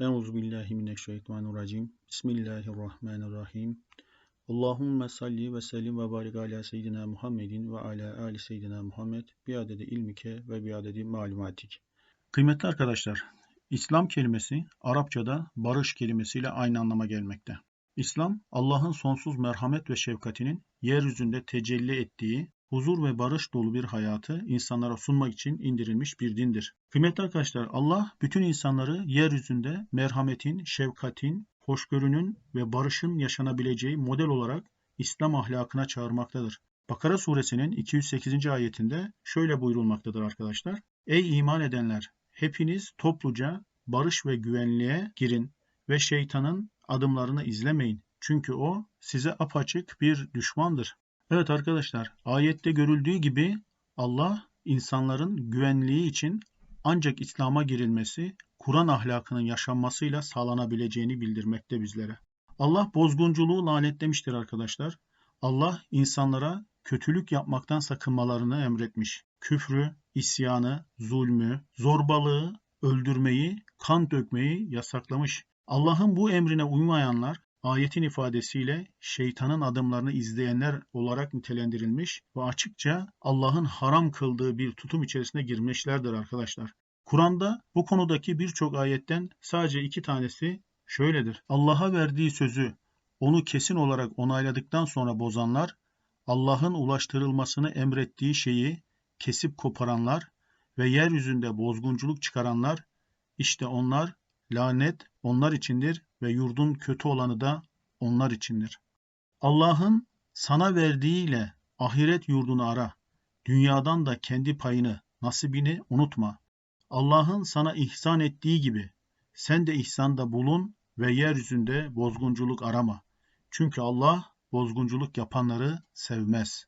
Euzu billahi mineşşeytanirracim. Bismillahirrahmanirrahim. Allahumme salli ve sellim ve barik ala seyyidina Muhammedin ve ala ali seyyidina Muhammed bi adedi ilmike ve bi adedi malumatik. Kıymetli arkadaşlar, İslam kelimesi Arapçada barış kelimesiyle aynı anlama gelmekte. İslam, Allah'ın sonsuz merhamet ve şefkatinin yeryüzünde tecelli ettiği huzur ve barış dolu bir hayatı insanlara sunmak için indirilmiş bir dindir. Kıymetli arkadaşlar Allah bütün insanları yeryüzünde merhametin, şefkatin, hoşgörünün ve barışın yaşanabileceği model olarak İslam ahlakına çağırmaktadır. Bakara suresinin 208. ayetinde şöyle buyurulmaktadır arkadaşlar. Ey iman edenler! Hepiniz topluca barış ve güvenliğe girin ve şeytanın adımlarını izlemeyin. Çünkü o size apaçık bir düşmandır. Evet arkadaşlar, ayette görüldüğü gibi Allah insanların güvenliği için ancak İslam'a girilmesi, Kur'an ahlakının yaşanmasıyla sağlanabileceğini bildirmekte bizlere. Allah bozgunculuğu lanetlemiştir arkadaşlar. Allah insanlara kötülük yapmaktan sakınmalarını emretmiş. Küfrü, isyanı, zulmü, zorbalığı, öldürmeyi, kan dökmeyi yasaklamış. Allah'ın bu emrine uymayanlar ayetin ifadesiyle şeytanın adımlarını izleyenler olarak nitelendirilmiş ve açıkça Allah'ın haram kıldığı bir tutum içerisine girmişlerdir arkadaşlar. Kur'an'da bu konudaki birçok ayetten sadece iki tanesi şöyledir. Allah'a verdiği sözü onu kesin olarak onayladıktan sonra bozanlar, Allah'ın ulaştırılmasını emrettiği şeyi kesip koparanlar ve yeryüzünde bozgunculuk çıkaranlar, işte onlar lanet onlar içindir ve yurdun kötü olanı da onlar içindir. Allah'ın sana verdiğiyle ahiret yurdunu ara. Dünyadan da kendi payını, nasibini unutma. Allah'ın sana ihsan ettiği gibi sen de ihsanda bulun ve yeryüzünde bozgunculuk arama. Çünkü Allah bozgunculuk yapanları sevmez.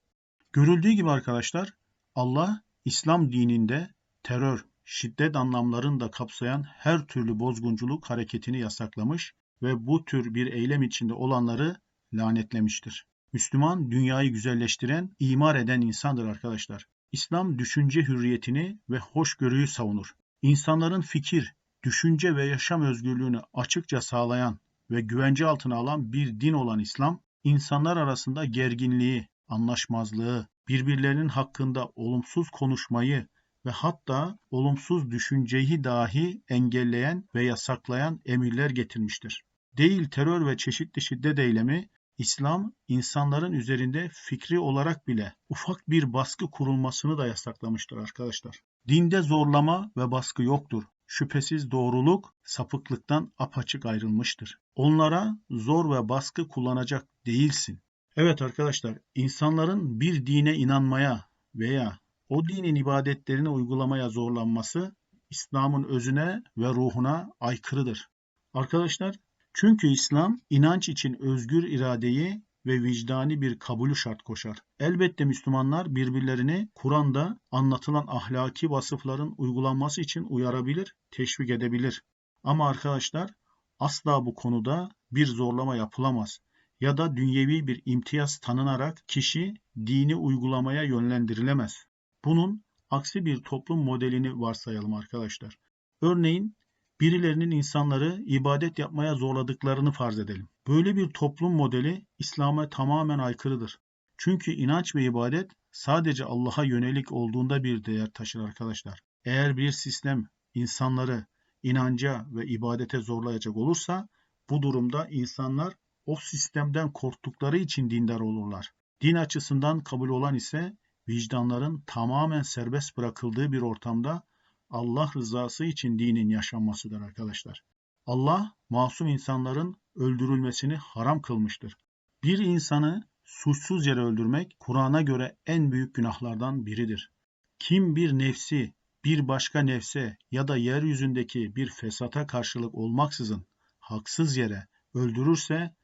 Görüldüğü gibi arkadaşlar Allah İslam dininde terör, şiddet anlamlarını da kapsayan her türlü bozgunculuk hareketini yasaklamış ve bu tür bir eylem içinde olanları lanetlemiştir. Müslüman dünyayı güzelleştiren, imar eden insandır arkadaşlar. İslam düşünce hürriyetini ve hoşgörüyü savunur. İnsanların fikir, düşünce ve yaşam özgürlüğünü açıkça sağlayan ve güvence altına alan bir din olan İslam, insanlar arasında gerginliği, anlaşmazlığı, birbirlerinin hakkında olumsuz konuşmayı ve hatta olumsuz düşünceyi dahi engelleyen ve yasaklayan emirler getirmiştir. Değil terör ve çeşitli şiddet eylemi, İslam insanların üzerinde fikri olarak bile ufak bir baskı kurulmasını da yasaklamıştır arkadaşlar. Dinde zorlama ve baskı yoktur. Şüphesiz doğruluk sapıklıktan apaçık ayrılmıştır. Onlara zor ve baskı kullanacak değilsin. Evet arkadaşlar, insanların bir dine inanmaya veya o dinin ibadetlerini uygulamaya zorlanması İslam'ın özüne ve ruhuna aykırıdır. Arkadaşlar çünkü İslam inanç için özgür iradeyi ve vicdani bir kabulü şart koşar. Elbette Müslümanlar birbirlerini Kur'an'da anlatılan ahlaki vasıfların uygulanması için uyarabilir, teşvik edebilir. Ama arkadaşlar asla bu konuda bir zorlama yapılamaz ya da dünyevi bir imtiyaz tanınarak kişi dini uygulamaya yönlendirilemez. Bunun aksi bir toplum modelini varsayalım arkadaşlar. Örneğin birilerinin insanları ibadet yapmaya zorladıklarını farz edelim. Böyle bir toplum modeli İslam'a tamamen aykırıdır. Çünkü inanç ve ibadet sadece Allah'a yönelik olduğunda bir değer taşır arkadaşlar. Eğer bir sistem insanları inanca ve ibadete zorlayacak olursa bu durumda insanlar o sistemden korktukları için dindar olurlar. Din açısından kabul olan ise vicdanların tamamen serbest bırakıldığı bir ortamda Allah rızası için dinin yaşanmasıdır arkadaşlar. Allah masum insanların öldürülmesini haram kılmıştır. Bir insanı suçsuz yere öldürmek Kur'an'a göre en büyük günahlardan biridir. Kim bir nefsi bir başka nefse ya da yeryüzündeki bir fesata karşılık olmaksızın haksız yere öldürürse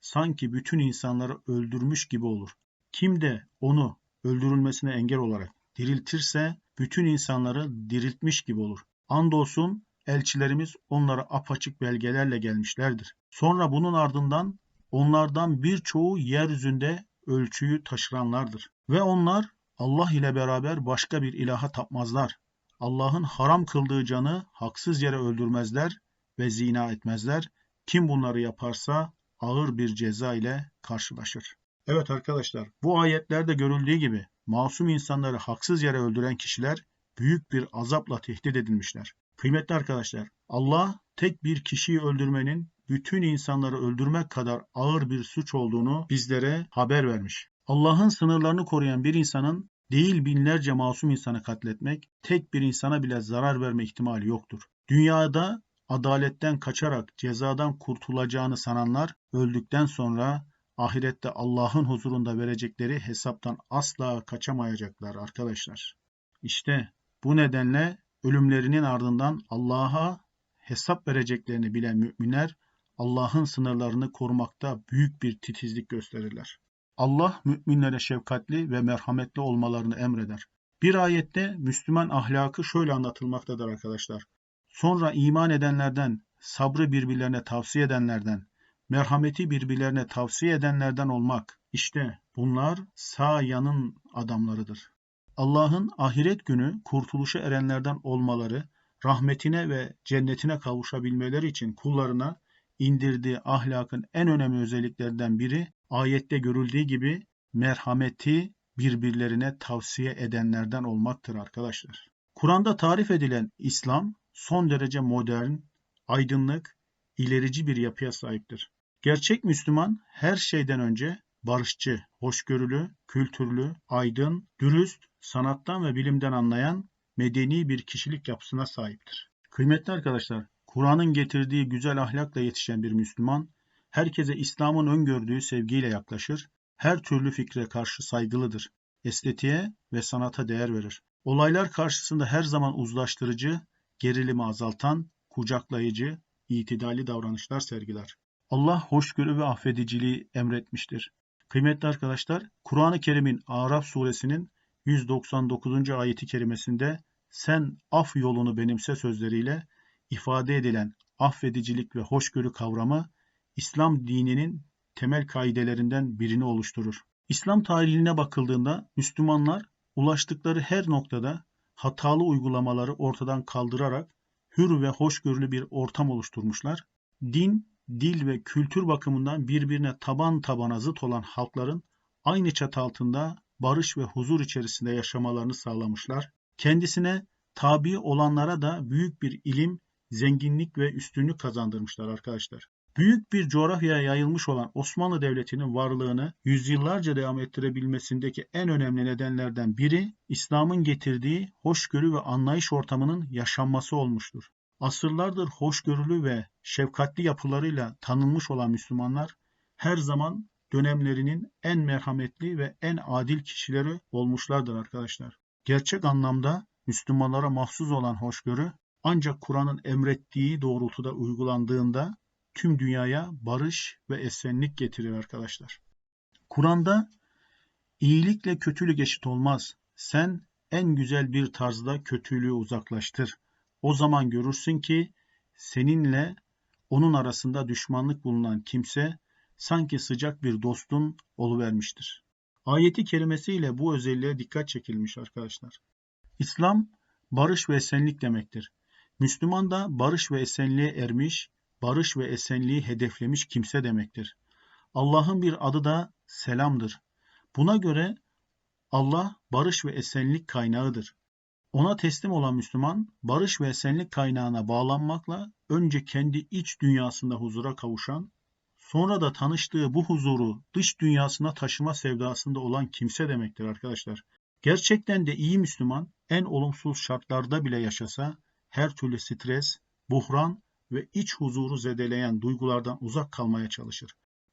sanki bütün insanları öldürmüş gibi olur. Kim de onu öldürülmesine engel olarak diriltirse bütün insanları diriltmiş gibi olur. Andolsun elçilerimiz onlara apaçık belgelerle gelmişlerdir. Sonra bunun ardından onlardan birçoğu yeryüzünde ölçüyü taşıranlardır. Ve onlar Allah ile beraber başka bir ilaha tapmazlar. Allah'ın haram kıldığı canı haksız yere öldürmezler ve zina etmezler. Kim bunları yaparsa ağır bir ceza ile karşılaşır. Evet arkadaşlar, bu ayetlerde görüldüğü gibi masum insanları haksız yere öldüren kişiler büyük bir azapla tehdit edilmişler. Kıymetli arkadaşlar, Allah tek bir kişiyi öldürmenin bütün insanları öldürmek kadar ağır bir suç olduğunu bizlere haber vermiş. Allah'ın sınırlarını koruyan bir insanın değil binlerce masum insanı katletmek, tek bir insana bile zarar verme ihtimali yoktur. Dünyada adaletten kaçarak cezadan kurtulacağını sananlar öldükten sonra ahirette Allah'ın huzurunda verecekleri hesaptan asla kaçamayacaklar arkadaşlar. İşte bu nedenle ölümlerinin ardından Allah'a hesap vereceklerini bilen müminler Allah'ın sınırlarını korumakta büyük bir titizlik gösterirler. Allah müminlere şefkatli ve merhametli olmalarını emreder. Bir ayette Müslüman ahlakı şöyle anlatılmaktadır arkadaşlar. Sonra iman edenlerden, sabrı birbirlerine tavsiye edenlerden, merhameti birbirlerine tavsiye edenlerden olmak. İşte bunlar sağ yanın adamlarıdır. Allah'ın ahiret günü kurtuluşa erenlerden olmaları, rahmetine ve cennetine kavuşabilmeleri için kullarına indirdiği ahlakın en önemli özelliklerinden biri ayette görüldüğü gibi merhameti birbirlerine tavsiye edenlerden olmaktır arkadaşlar. Kur'an'da tarif edilen İslam son derece modern, aydınlık, ilerici bir yapıya sahiptir. Gerçek Müslüman her şeyden önce barışçı, hoşgörülü, kültürlü, aydın, dürüst, sanattan ve bilimden anlayan medeni bir kişilik yapısına sahiptir. Kıymetli arkadaşlar, Kur'an'ın getirdiği güzel ahlakla yetişen bir Müslüman, herkese İslam'ın öngördüğü sevgiyle yaklaşır, her türlü fikre karşı saygılıdır, estetiğe ve sanata değer verir. Olaylar karşısında her zaman uzlaştırıcı, gerilimi azaltan, kucaklayıcı, itidali davranışlar sergiler. Allah hoşgörü ve affediciliği emretmiştir. Kıymetli arkadaşlar, Kur'an-ı Kerim'in Araf suresinin 199. ayeti kerimesinde sen af yolunu benimse sözleriyle ifade edilen affedicilik ve hoşgörü kavramı İslam dininin temel kaidelerinden birini oluşturur. İslam tarihine bakıldığında Müslümanlar ulaştıkları her noktada hatalı uygulamaları ortadan kaldırarak hür ve hoşgörülü bir ortam oluşturmuşlar. Din, dil ve kültür bakımından birbirine taban tabana zıt olan halkların aynı çatı altında barış ve huzur içerisinde yaşamalarını sağlamışlar. Kendisine tabi olanlara da büyük bir ilim, zenginlik ve üstünlük kazandırmışlar arkadaşlar. Büyük bir coğrafyaya yayılmış olan Osmanlı Devleti'nin varlığını yüzyıllarca devam ettirebilmesindeki en önemli nedenlerden biri İslam'ın getirdiği hoşgörü ve anlayış ortamının yaşanması olmuştur. Asırlardır hoşgörülü ve şefkatli yapılarıyla tanınmış olan Müslümanlar her zaman dönemlerinin en merhametli ve en adil kişileri olmuşlardır arkadaşlar. Gerçek anlamda Müslümanlara mahsus olan hoşgörü ancak Kur'an'ın emrettiği doğrultuda uygulandığında tüm dünyaya barış ve esenlik getirir arkadaşlar. Kur'an'da iyilikle kötülük eşit olmaz. Sen en güzel bir tarzda kötülüğü uzaklaştır. O zaman görürsün ki seninle onun arasında düşmanlık bulunan kimse sanki sıcak bir dostun oluvermiştir. Ayeti kerimesiyle bu özelliğe dikkat çekilmiş arkadaşlar. İslam barış ve esenlik demektir. Müslüman da barış ve esenliğe ermiş, barış ve esenliği hedeflemiş kimse demektir. Allah'ın bir adı da selamdır. Buna göre Allah barış ve esenlik kaynağıdır. Ona teslim olan Müslüman, barış ve esenlik kaynağına bağlanmakla önce kendi iç dünyasında huzura kavuşan, sonra da tanıştığı bu huzuru dış dünyasına taşıma sevdasında olan kimse demektir arkadaşlar. Gerçekten de iyi Müslüman en olumsuz şartlarda bile yaşasa her türlü stres, buhran ve iç huzuru zedeleyen duygulardan uzak kalmaya çalışır.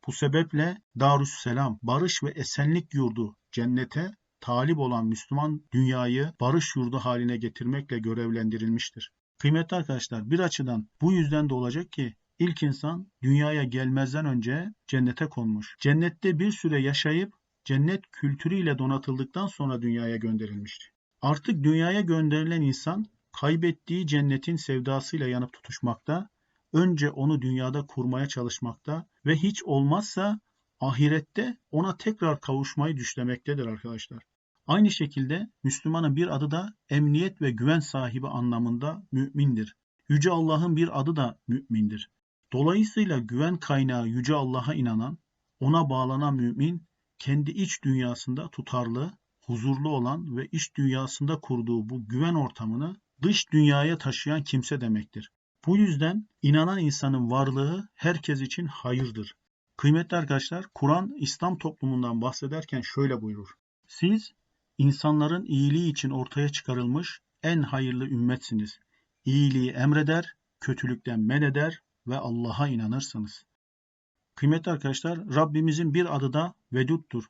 Bu sebeple Darüsselam, barış ve esenlik yurdu cennete talip olan Müslüman dünyayı barış yurdu haline getirmekle görevlendirilmiştir. Kıymetli arkadaşlar bir açıdan bu yüzden de olacak ki ilk insan dünyaya gelmezden önce cennete konmuş. Cennette bir süre yaşayıp cennet kültürüyle donatıldıktan sonra dünyaya gönderilmiştir. Artık dünyaya gönderilen insan kaybettiği cennetin sevdasıyla yanıp tutuşmakta, önce onu dünyada kurmaya çalışmakta ve hiç olmazsa ahirette ona tekrar kavuşmayı düşlemektedir arkadaşlar. Aynı şekilde Müslümanın bir adı da emniyet ve güven sahibi anlamında mümindir. Yüce Allah'ın bir adı da mümindir. Dolayısıyla güven kaynağı Yüce Allah'a inanan, ona bağlanan mümin, kendi iç dünyasında tutarlı, huzurlu olan ve iç dünyasında kurduğu bu güven ortamını dış dünyaya taşıyan kimse demektir. Bu yüzden inanan insanın varlığı herkes için hayırdır. Kıymetli arkadaşlar, Kur'an İslam toplumundan bahsederken şöyle buyurur. Siz insanların iyiliği için ortaya çıkarılmış en hayırlı ümmetsiniz. İyiliği emreder, kötülükten men eder ve Allah'a inanırsınız. Kıymetli arkadaşlar, Rabbimizin bir adı da Vedut'tur.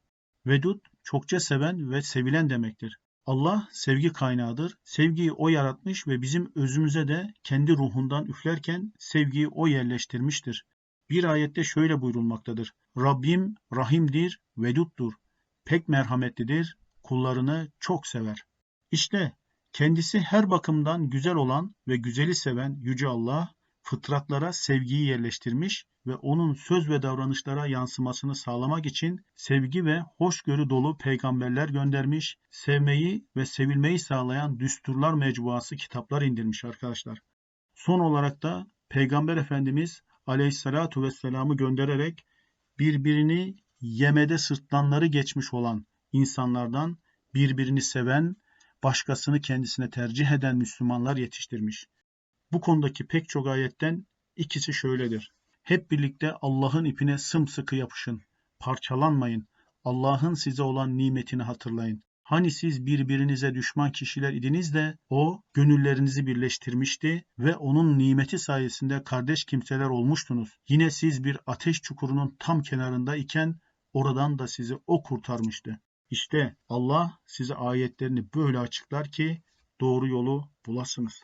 Vedut, çokça seven ve sevilen demektir. Allah sevgi kaynağıdır. Sevgiyi O yaratmış ve bizim özümüze de kendi ruhundan üflerken sevgiyi O yerleştirmiştir. Bir ayette şöyle buyurulmaktadır. Rabbim rahimdir, veduttur. Pek merhametlidir, kullarını çok sever. İşte kendisi her bakımdan güzel olan ve güzeli seven Yüce Allah, fıtratlara sevgiyi yerleştirmiş ve onun söz ve davranışlara yansımasını sağlamak için sevgi ve hoşgörü dolu peygamberler göndermiş, sevmeyi ve sevilmeyi sağlayan düsturlar mecmuası kitaplar indirmiş arkadaşlar. Son olarak da Peygamber Efendimiz Aleyhisselatu Vesselam'ı göndererek birbirini yemede sırtlanları geçmiş olan insanlardan birbirini seven, başkasını kendisine tercih eden Müslümanlar yetiştirmiş. Bu konudaki pek çok ayetten ikisi şöyledir. Hep birlikte Allah'ın ipine sımsıkı yapışın. Parçalanmayın. Allah'ın size olan nimetini hatırlayın. Hani siz birbirinize düşman kişiler idiniz de o gönüllerinizi birleştirmişti ve onun nimeti sayesinde kardeş kimseler olmuştunuz. Yine siz bir ateş çukurunun tam kenarında iken oradan da sizi o kurtarmıştı. İşte Allah size ayetlerini böyle açıklar ki doğru yolu bulasınız.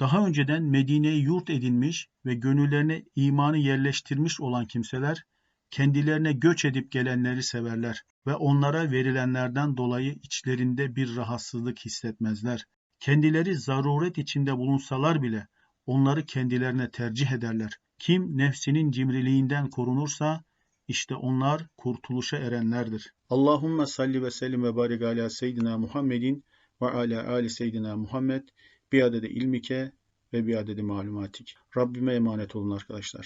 Daha önceden Medine'yi yurt edinmiş ve gönüllerine imanı yerleştirmiş olan kimseler kendilerine göç edip gelenleri severler ve onlara verilenlerden dolayı içlerinde bir rahatsızlık hissetmezler. Kendileri zaruret içinde bulunsalar bile onları kendilerine tercih ederler. Kim nefsinin cimriliğinden korunursa işte onlar kurtuluşa erenlerdir. Allahumme salli ve sellim ve barik ala seyyidina Muhammedin ve ala ali seyyidina Muhammed bir adede ilmike ve bir adede malumatik. Rabbime emanet olun arkadaşlar.